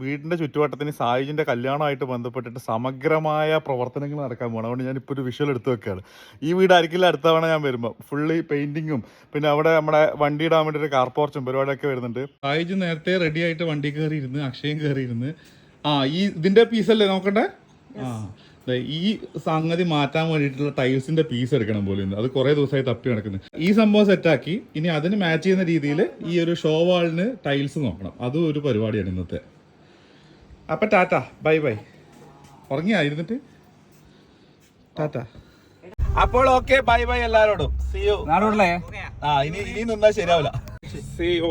വീടിന്റെ ചുറ്റുവട്ടത്തിന് സായുജിന്റെ കല്യാണമായിട്ട് ബന്ധപ്പെട്ടിട്ട് സമഗ്രമായ പ്രവർത്തനങ്ങൾ നടക്കാൻ പോകണം അതുകൊണ്ട് ഞാൻ ഇപ്പോൾ ഒരു വിഷ്വൽ എടുത്തു വെക്കുകയാണ് ഈ വീടായിരിക്കില്ല അടുത്ത തവണ ഞാൻ വരുമ്പോൾ ഫുള്ളി പെയിന്റിങ്ങും പിന്നെ അവിടെ നമ്മുടെ വണ്ടി ഇടാൻ വേണ്ടി ഒരു കാർ പോർച്ചും പരിപാടിയൊക്കെ വരുന്നുണ്ട്. സായുജ് നേരത്തെ റെഡി ആയിട്ട് വണ്ടി കയറിയിരുന്നു ഇരുന്ന് അക്ഷയം കയറിയിരുന്നു. ഇരുന്ന് ആ ഈ ഇതിന്റെ അല്ലേ നോക്കട്ടെ ആ ഈ സംഗതി മാറ്റാൻ വേണ്ടിയിട്ടുള്ള ടൈൽസിന്റെ പീസ് എടുക്കണം പോലെ. ഉണ്ട് അത് കുറെ ദിവസമായി തപ്പി നടക്കുന്നത് ഈ സംഭവം സെറ്റാക്കി ഇനി അതിന് മാച്ച് ചെയ്യുന്ന രീതിയിൽ ഈ ഒരു ഷോ വാളിന് ടൈൽസ് നോക്കണം. അതും ഒരു പരിപാടിയാണ് ഇന്നത്തെ. അപ്പൊ ടാറ്റ ബൈ ബൈ. ഉറങ്ങിയായിരുന്നിട്ട് ടാറ്റ. അപ്പോൾ ഓക്കെ ബൈ ബൈ എല്ലാരോടും. സി യു നാടോടല്ലേ ആ ഇനി ഇനി നിന്നാ ശരിയാവില്ല. സി യു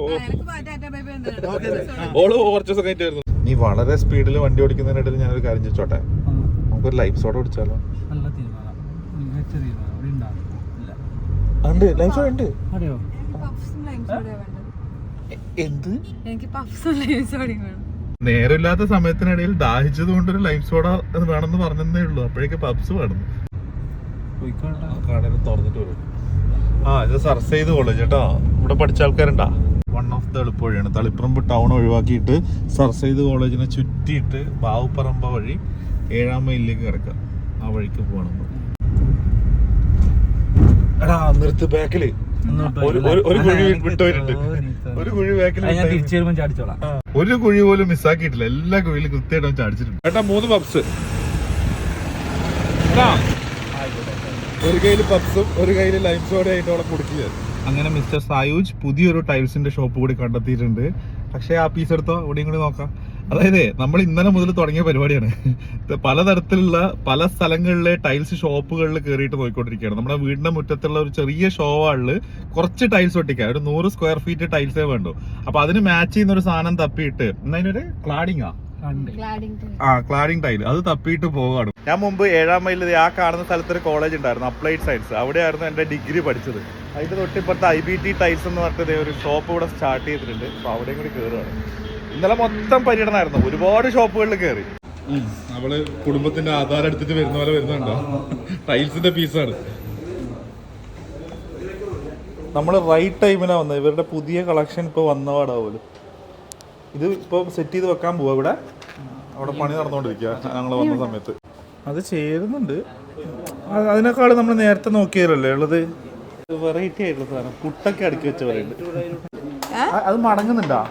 ഓൾ കുറച്ച് ദിവസം കഴിഞ്ഞിട്ട് വരുന്നു. നീ വളരെ സ്പീഡിൽ വണ്ടി ഓടിക്കുന്നതിനിടയിൽ ഞാനൊരു കാര്യം ചോദിച്ചോട്ടെ? നമുക്കൊരു ലൈഫ് സോഡ കുടിച്ചാലോ ഉണ്ട് ലൈഫ് സോഡ ഉണ്ട്. എന്ത്? എനിക്ക് പഫ്സും ലൈഫ് സോഡയും വേണം. നേരമില്ലാത്ത സമയത്തിനിടയിൽ ദാഹിച്ചത് കൊണ്ട് ഒരു ലൈം സോഡ വേണമെന്ന് പറഞ്ഞതേ ഉള്ളൂ. അപ്പോഴേക്ക് പബ്സ് വേണം കടയിൽ തുറന്നിട്ട് വരും ആ ഇത് സർസെയ്ത് കോളേജ് കേട്ടോ. ഇവിടെ പഠിച്ച ആൾക്കാരുണ്ടാ? വൺ ഓഫ് ദ എളുപ്പവഴിയാണ്. തളിപ്പറമ്പ് ടൗൺ ഒഴിവാക്കിയിട്ട് സർസെയ്ത് കോളേജിനെ ചുറ്റിയിട്ട് ബാവുപ്പറമ്പ വഴി ഏഴാം മൈലിലേക്ക് കിടക്കാം ആ വഴിക്ക് പോകണം. എടാ നിർത്ത് ബാക്കിൽ ഒരു കുഴി വിട്ടുപോയിട്ടുണ്ട് ഒരു കുഴി ബാക്കിൽ ഞാൻ തിരിച്ചു വരുമ്പോൾ ചാടിച്ചോളാം. ഒരു കുഴി പോലും മിസ്സാക്കിയിട്ടില്ല. എല്ലാ കുഴിയിലും കൃത്യമായിട്ട് ചാടിച്ചിട്ടുണ്ട്. ഏട്ടാ മൂന്ന് പപ്സ്. ഒരു കയ്യിൽ പപ്സും ഒരു കയ്യിൽ ലൈം സോഡ ആയിട്ട് അവിടെ കുടിക്കുക. അങ്ങനെ മിസ്റ്റർ സായൂജ് പുതിയൊരു ടൈൽസിന്റെ ഷോപ്പ് കൂടി കണ്ടെത്തിയിട്ടുണ്ട്. പക്ഷേ ആ പീസ് എടുത്തോ? ഇവിടെയും കൂടി നോക്കാം. അതായത് നമ്മൾ ഇന്നലെ മുതൽ തുടങ്ങിയ പരിപാടിയാണ്. പലതരത്തിലുള്ള പല സ്ഥലങ്ങളിലെ ടൈൽസ് ഷോപ്പുകളിൽ കയറിയിട്ട് പോയിക്കൊണ്ടിരിക്കുകയാണ് നമ്മുടെ വീടിന്റെ മുറ്റത്തുള്ള ഒരു ചെറിയ ഷോവാളിൽ കുറച്ച് ടൈൽസ് ഒട്ടിക്കുക ഒരു നൂറ് സ്ക്വയർ ഫീറ്റ് ടൈൽസേ വേണ്ടു. അപ്പൊ അതിന് മാച്ച് ചെയ്യുന്ന ഒരു സാധനം തപ്പിയിട്ട് എന്നതിനൊരു ക്ലാഡിങ്ങാ? കണ്ട് ആ ക്ലാഡിംഗ് ടൈൽ. അത് തപ്പിയിട്ട് പോവാണ് ഞാൻ മുമ്പ് ഏഴാം മൈലിൽ ആ കാണുന്ന സ്ഥലത്ത് ഒരു കോളേജ് ഉണ്ടായിരുന്നു അപ്ലൈഡ് സയൻസ്. അവിടെയായിരുന്നു എന്റെ ഡിഗ്രി പഠിച്ചത്. അതിന്റെ തൊട്ടിപ്പുറത്ത് ഐ ബി ടി ടൈൽസ് എന്ന് പറഞ്ഞിട്ട് ഒരു ഷോപ്പ് ഇവിടെ സ്റ്റാർട്ട് ചെയ്തിട്ടുണ്ട്. അപ്പൊ അവിടെയും കൂടി കയറുകയാണ് ഇന്നലെ മൊത്തം പര്യടനമായിരുന്നു ഒരുപാട് ഷോപ്പുകളിൽ കയറി അവൾ കുടുംബത്തിന്റെ ആധാരം എടുത്തിട്ട് വരുന്ന പോലെ വരുന്നുണ്ടോ? ടൈൽസിന്റെ പീസാണ്. നമ്മൾ റൈറ്റ് ടൈമിനാ വന്നത്. ഇവരുടെ പുതിയ കളക്ഷൻ ഇപ്പോൾ വന്നപാടാവുമല്ലോ ഇത് ഇപ്പൊ സെറ്റ് ചെയ്ത് വെക്കാൻ പോവാ ഇവിടെ. അവിടെ പണി നടന്നുകൊണ്ടിരിക്കുക ഞങ്ങൾ വന്ന സമയത്ത്. അത് ചേരുന്നുണ്ട്. അത് അതിനേക്കാൾ നമ്മൾ നേരത്തെ നോക്കിയതല്ലേ ഉള്ളത്? വെറൈറ്റി ആയിട്ടുള്ള സാധനം. പുട്ടൊക്കെ അടുക്കി വെച്ച പോലെ ഉണ്ട് അത് മടങ്ങുന്നുണ്ടാ?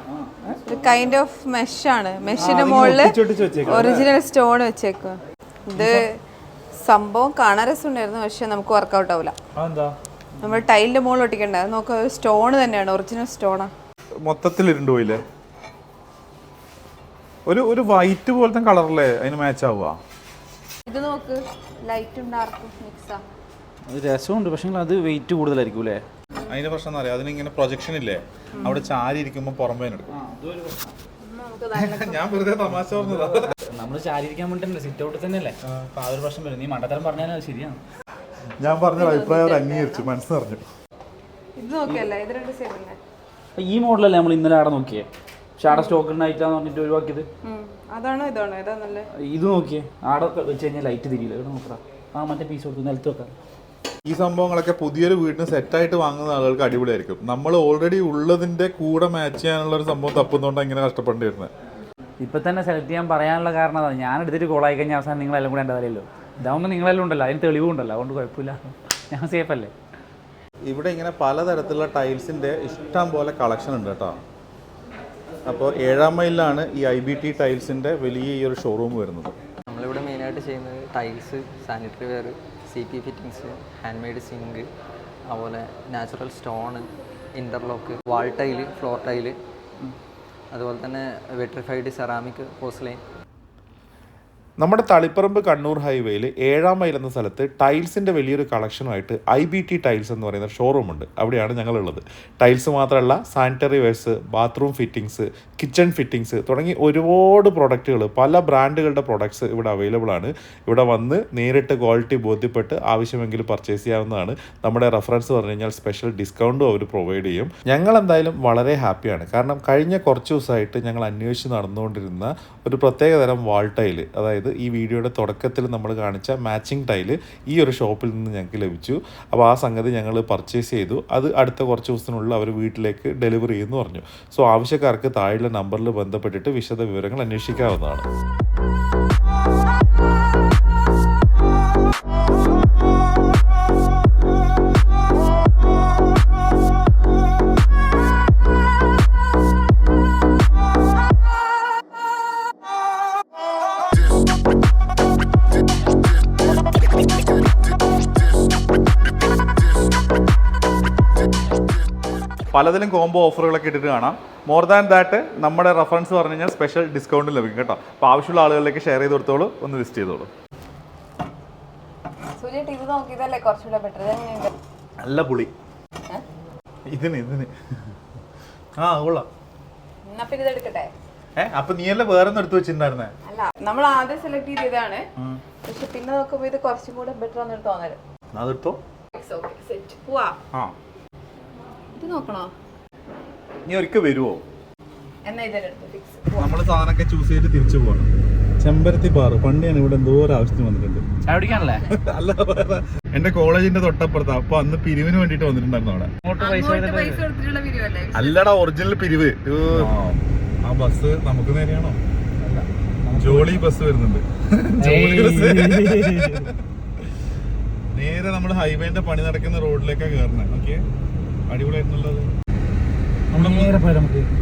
കൈൻഡ് ഓഫ് മെഷ് ആണ്. മെഷിന്റെ മുകളിൽ ഒറിജിനൽ സ്റ്റോൺ വെച്ചേക്കുക ഇത് സംഭവം കാണാൻ രസമുണ്ടായിരുന്നു പക്ഷെ നമുക്ക് വർക്കൗട്ട് ആവില്ല അതെന്താ? നമ്മൾ ടൈലിന്റെ മുകളിൽ ഒട്ടിക്കണ്ട. നോക്ക സ്റ്റോൺ തന്നെയാണ് ഒറിജിനൽ സ്റ്റോണാ മൊത്തത്തിൽ ഇരുണ്ട് പോയില്ലേ? ഒരു ഒരു വൈറ്റ് പോലത്തെ കളറല്ലേ അതിന് മാച്ച് ആവുക? ഇത് നോക്ക് ലൈറ്റും ഡാർക്കും മിക്സാ അത് രസമുണ്ട് പക്ഷേ അത് വെയിറ്റ് കൂടുതലായിരിക്കും അല്ലേ? അതിന്റെ പ്രശ്നം അറിയാം? അതിനിങ്ങനെ പ്രൊജക്ഷൻ ഇല്ലേ? അവിടെ ചാരി ഇരിക്കുമ്പോൾ പുറമേ എടുക്കും. ഞാൻ വെറുതെ തമാശ പറഞ്ഞതാ. നമ്മൾ ശാരീരിക്കാൻ വേണ്ടി സിറ്റ് ഔട്ട് തന്നെയല്ലേ? അപ്പൊ ആ ഒരു പ്രശ്നം വരും. നീ മണ്ടത്തരം പറഞ്ഞാൽ അത് ശരിയാണ്. ഞാൻ പറഞ്ഞ അഭിപ്രായം അവർ അംഗീകരിച്ചു. മനസ്സറിഞ്ഞു. ഇത് നോക്കിയല്ലേ? ഇത് രണ്ട് സെയിം അല്ലേ? അപ്പൊ ഈ മോഡലല്ലേ നമ്മൾ ഇന്നലെ അവിടെ നോക്കിയേ? പക്ഷെ അവിടെ സ്റ്റോക്ക് ഉണ്ടായിട്ടാന്ന് പറഞ്ഞിട്ട് ഒഴിവാക്കിയത്. അതാണോ ഇതാണോ? നല്ലേ ഇത് നോക്കിയേ. ആടെ വെച്ച് കഴിഞ്ഞാൽ ലൈറ്റ് തിരിയില്ല. ഇവിടെ നോക്കടാ. ആ മറ്റേ പീസ് കൊടുത്ത്. നിലത്ത് വെക്കാം. ഈ സംഭവങ്ങളൊക്കെ പുതിയൊരു വീടിന് സെറ്റായിട്ട് വാങ്ങുന്ന ആളുകൾക്ക് അടിപൊളിയായിരിക്കും. നമ്മൾ ഓൾറെഡി ഉള്ളതിന്റെ കൂടെ മാച്ച് ചെയ്യാനുള്ള ഒരു സംഭവം തപ്പുന്നതുകൊണ്ട് ഇങ്ങനെ കഷ്ടപ്പെടേണ്ടി വരുന്നത് ഇപ്പൊ തന്നെ സെലക്ട് ചെയ്യാൻ പറയാനുള്ള കാരണം അതാണ് ഞാൻ എടുത്തിട്ട് ആയി കഴിഞ്ഞാൽ അവസാനം നിങ്ങളെല്ലാം കൂടെ എന്റെ തലയില്ലോ ഇതാവുമ്പോൾ നിങ്ങളെല്ലാം ഉണ്ടല്ലോ. അതിന് തെളിവുണ്ടല്ലോ അതുകൊണ്ട് കുഴപ്പമില്ല. ഞാൻ സേഫ് അല്ലേ? ഇവിടെ ഇങ്ങനെ പലതരത്തിലുള്ള ടൈൽസിന്റെ ഇഷ്ടം പോലെ കളക്ഷൻ ഉണ്ട് കേട്ടോ. അപ്പോൾ ഏഴാം മൈലിലാണ് ഈ ഐ ബി ടി ടൈൽസിന്റെ വലിയ ഈ ഒരു ഷോറൂം വരുന്നത്. നമ്മളിവിടെ മെയിനായിട്ട് ചെയ്യുന്നത് tiles sanitary ware C P fittings hand made sink അതുപോലെ natural stone interlock wall tile floor tile അതുപോലെ തന്നെ വെട്രിഫൈഡ് സെറാമിക് പോസ്ലൈൻ നമ്മുടെ തളിപ്പറമ്പ് കണ്ണൂർ ഹൈവേയിൽ ഏഴാം മൈൽ എന്ന സ്ഥലത്ത് ടൈൽസിന്റെ വലിയൊരു കളക്ഷനുമായിട്ട് ഐ ബി ടി ടൈൽസ് എന്ന് പറയുന്ന ഷോറൂം ഉണ്ട്. അവിടെയാണ് ഞങ്ങളുള്ളത്. ടൈൽസ് മാത്രമല്ല sanitary wares bathroom fittings kitchen fittings തുടങ്ങി ഒരുപാട് പ്രൊഡക്റ്റുകൾ പല ബ്രാൻഡുകളുടെ പ്രൊഡക്ട്സ് ഇവിടെ അവൈലബിൾ ആണ്. ഇവിടെ വന്ന് നേരിട്ട് ക്വാളിറ്റി ബോധ്യപ്പെട്ട് ആവശ്യമെങ്കിൽ പർച്ചേസ് ചെയ്യാവുന്നതാണ്. നമ്മുടെ റെഫറൻസ് പറഞ്ഞു കഴിഞ്ഞാൽ സ്പെഷ്യൽ ഡിസ്കൗണ്ടും അവർ പ്രൊവൈഡ് ചെയ്യും. ഞങ്ങൾ എന്തായാലും വളരെ ഹാപ്പിയാണ് കാരണം കഴിഞ്ഞ കുറച്ച് ദിവസമായിട്ട് ഞങ്ങൾ അന്വേഷിച്ച് നടന്നുകൊണ്ടിരുന്ന ഒരു പ്രത്യേകതരം വാൾ ടൈൽ അതായത് ഈ വീഡിയോയുടെ തുടക്കത്തിൽ നമ്മൾ കാണിച്ച മാച്ചിങ് ടൈൽ ഈ ഒരു ഷോപ്പിൽ നിന്ന് ഞങ്ങൾക്ക് ലഭിച്ചു. അപ്പോൾ ആ സംഗതി ഞങ്ങൾ പർച്ചേസ് ചെയ്തു. അത് അടുത്ത കുറച്ച് ദിവസത്തിനുള്ളിൽ അവർ വീട്ടിലേക്ക് ഡെലിവറി ചെയ്യുമെന്ന് പറഞ്ഞു. സോ ആവശ്യക്കാർക്ക് താഴെയുള്ള നമ്പറിൽ ബന്ധപ്പെട്ടിട്ട് വിശദ വിവരങ്ങൾ അന്വേഷിക്കാവുന്നതാണ്. പലതിലും കോംബോ ഓഫറുകളൊക്കെ ഇട്ടിട്ട് കാണാം. മോർ ദാൻ ദാറ്റ് നമ്മുടെ റെഫറൻസ് പറഞ്ഞു കഴിഞ്ഞാൽ സ്പെഷ്യൽ ഡിസ്കൗണ്ട് ലഭിക്കും കേട്ടോ. അപ്പോൾ ആവശ്യമുള്ള ആളുകളിലേക്ക് ഷെയർ ചെയ്ത് കൊടുത്തോളൂ ഒന്ന് ലിസ്റ്റ് ചെയ്തോളൂ. നല്ല പുളി. ഇതിന് ഇതിന്. ആ കൊള്ളാം. ഏ നീ നീയല്ലേ വേറെ എടുത്തു വെച്ചിട്ടുണ്ടായിരുന്നേ? അല്ല നമ്മൾ ആദ്യം സെലക്ട് ചെയ്തതാണ്. പക്ഷെ പിന്നെ നോക്കുമ്പോ ഇത് കുറച്ചും കൂടെ ബെറ്റർ ആണെന്ന് തോന്നൽ. അതെടുത്തോ. സെറ്റ് പോവാ. ആ. ഇത് നോക്കണോ? നീ ഒരിക്കൽ വരുമോ എന്നാ ഇതെടുത്ത് ഫിക്സ് നമ്മൾ സാധനമൊക്കെ ചൂസ് ചെയ്തിട്ട് തിരിച്ചു പോകണം ചെമ്പരത്തി പാറ പണ്ടിയാണ് ഇവിടെ എന്തോ ഒരു ആവശ്യത്തിന് വന്നിട്ടുണ്ട്. ചായ കുടിക്കാനല്ലേ? അല്ല വേറെ എന്റെ കോളേജിന്റെ തൊട്ടപ്പുറത്താ. അപ്പൊ അന്ന് പിരിവിന് വേണ്ടിട്ട് വന്നിട്ടുണ്ടായിരുന്നു അവിടെ. അങ്ങോട്ട് പൈസ അങ്ങോട്ട് പൈസ കൊടുത്തിട്ടുള്ള പിരിവല്ലേ? അല്ലടാ ഒറിജിനൽ പിരിവ്. ആ ബസ് നമുക്ക് നേരെയാണോ? ജോളി ബസ് വരുന്നുണ്ട്. Jolly bus. നേരെ നമ്മൾ ഹൈവേന്റെ പണി നടക്കുന്ന റോഡിലേക്കാ കേറണേ ഓക്കെ അടിപൊളിയായിട്ടുള്ളത്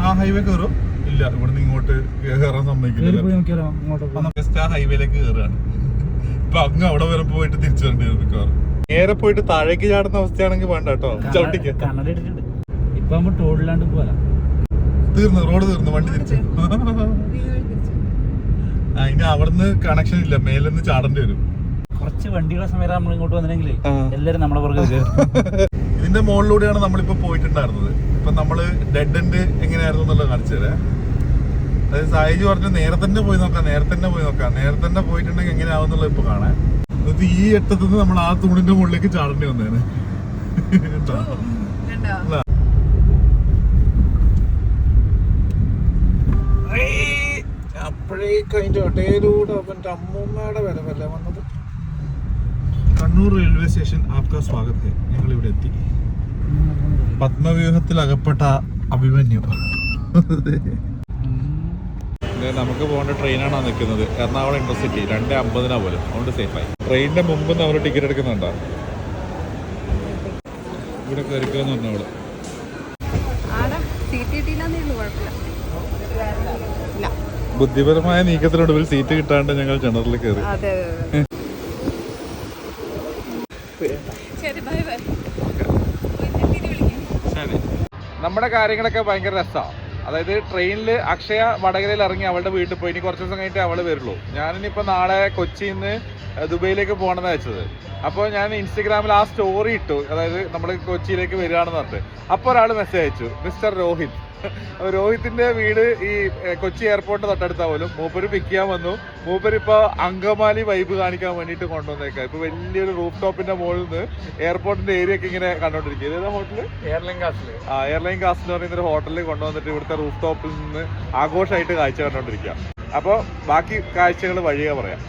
ആ ഹൈവേ കയറും ഇല്ല ഇവിടുന്ന് ഇങ്ങോട്ട് കയറാൻ സമ്മതിക്കില്ല. ജസ്റ്റ് ആ ഹൈവേയിലേക്ക് കയറുകയാണ് ഇപ്പൊ അങ്ങ് അവിടെ വരെ പോയിട്ട് തിരിച്ചു വരേണ്ടി വരും മിക്കവാറും. നേരെ പോയിട്ട് താഴേക്ക് ചാടുന്ന അവസ്ഥയാണെങ്കിൽ വേണ്ട കേട്ടോ. ചവിട്ടിക്ക്. തീർന്നു റോഡ് തീർന്നു വണ്ടി തിരിച്ചു. ആ ഇനി അവിടുന്ന് കണക്ഷൻ ഇല്ല. മേലെന്ന് ചാടേണ്ടി വരും. കുറച്ച് വണ്ടികളുടെ സമയം നമ്മൾ ഇങ്ങോട്ട് വന്നിട്ടുണ്ടെങ്കിൽ എല്ലാരും നമ്മളെ പുറകെ ഇതിന്റെ മുകളിലൂടെയാണ് നമ്മളിപ്പോ പോയിട്ടുണ്ടായിരുന്നത്. ഇപ്പൊ നമ്മൾ ഡെഡ് എൻഡ് എങ്ങനെയായിരുന്നു എന്നുള്ളത് കാണിച്ചു തരാം. അതായത് സായിജ് പറഞ്ഞു നേരെ തന്നെ പോയി നോക്കാം നേരെ തന്നെ പോയി നോക്കാം. നേരെ തന്നെ പോയിട്ടുണ്ടെങ്കിൽ എങ്ങനെയാവുന്നുള്ളത് ഇപ്പൊ കാണാൻ എന്നിട്ട് ഈ എട്ടത്തുനിന്ന് നമ്മൾ ആ തൂണിന്റെ മുകളിലേക്ക് ചാടേണ്ടി വന്നേനെ. കേട്ടോ? കഴിഞ്ഞ അപ്പോഴേക്ക് അതിന്റെ ഒട്ടയിലൂടെ അവന്റെ അമ്മൂമ്മയുടെ വരവല്ലേ വന്നത്? കണ്ണൂർ റെയിൽവേ സ്റ്റേഷൻ ആപ്ക സ്വാഗത്. ഞങ്ങൾ ഇവിടെ എത്തി. പത്മവ്യൂഹത്തിൽ അകപ്പെട്ട അഭിമന്യു നമുക്ക് പോകേണ്ട ട്രെയിനാണ് നിൽക്കുന്നത്. എറണാകുളം ഇന്റർസിറ്റി രണ്ട് അമ്പതിനാ പോലും. അതുകൊണ്ട് സേഫായി ട്രെയിനിന്റെ മുമ്പ് നമ്മൾ ടിക്കറ്റ് എടുക്കുന്നുണ്ടോ? ഇവിടെ കയറിക്കാന്ന് ഇല്ല ബുദ്ധിപരമായ നീക്കത്തിനൊടുവിൽ സീറ്റ് കിട്ടാണ്ട് ഞങ്ങൾ ജനറലിൽ കയറി അതെ അതെ ശരി ബൈ ബൈ ശരി നമ്മുടെ കാര്യങ്ങളൊക്കെ ഭയങ്കര രസമാണ് അതായത് ട്രെയിനിൽ അക്ഷയ വടകരയിൽ ഇറങ്ങി അവളുടെ വീട്ടിൽ പോയി. ഇനി കുറച്ച് ദിവസം കഴിഞ്ഞിട്ട് അവൾ വരുള്ളൂ. ഞാനിപ്പോ നാളെ കൊച്ചിയിൽ നിന്ന് ദുബൈയിലേക്ക് പോകണമെന്ന് വെച്ചത്. അപ്പോൾ ഞാൻ ഇൻസ്റ്റഗ്രാമിൽ ആ സ്റ്റോറി ഇട്ടു. അതായത് നമ്മൾ കൊച്ചിയിലേക്ക് വരികയാണെന്ന് പറഞ്ഞിട്ട്. അപ്പോൾ ഒരാൾ മെസ്സേജ് അയച്ചു. മിസ്റ്റർ രോഹിത്. രോഹിത്തിന്റെ വീട് ഈ കൊച്ചി എയർപോർട്ട് തൊട്ടടുത്താ പോലും. മൂപ്പര് പിക്ക് ചെയ്യാൻ വന്നു. മൂപ്പര് ഇപ്പൊ അങ്കമാലി വൈബ് കാണിക്കാൻ വേണ്ടിയിട്ട് കൊണ്ടുവന്നേക്കാ. ഇപ്പൊ വലിയൊരു റൂഫ് ടോപ്പിന്റെ മുകളിൽ നിന്ന് എയർപോർട്ടിന്റെ ഏരിയ ഒക്കെ ഇങ്ങനെ കണ്ടോണ്ടിരിക്കുക ഏതാ ഹോട്ടൽ എയർലൈൻ കാസിൽ ആ എയർലൈൻ കാസ്റ്റ് എന്ന് പറയുന്ന ഒരു ഹോട്ടലിൽ കൊണ്ടുവന്നിട്ട് ഇവിടുത്തെ റൂഫ് ടോപ്പിൽ നിന്ന് ആഘോഷമായിട്ട് കാഴ്ച കണ്ടോണ്ടിരിക്കുക അപ്പോൾ ബാക്കി കാഴ്ചകൾ വഴിയെ പറയാം.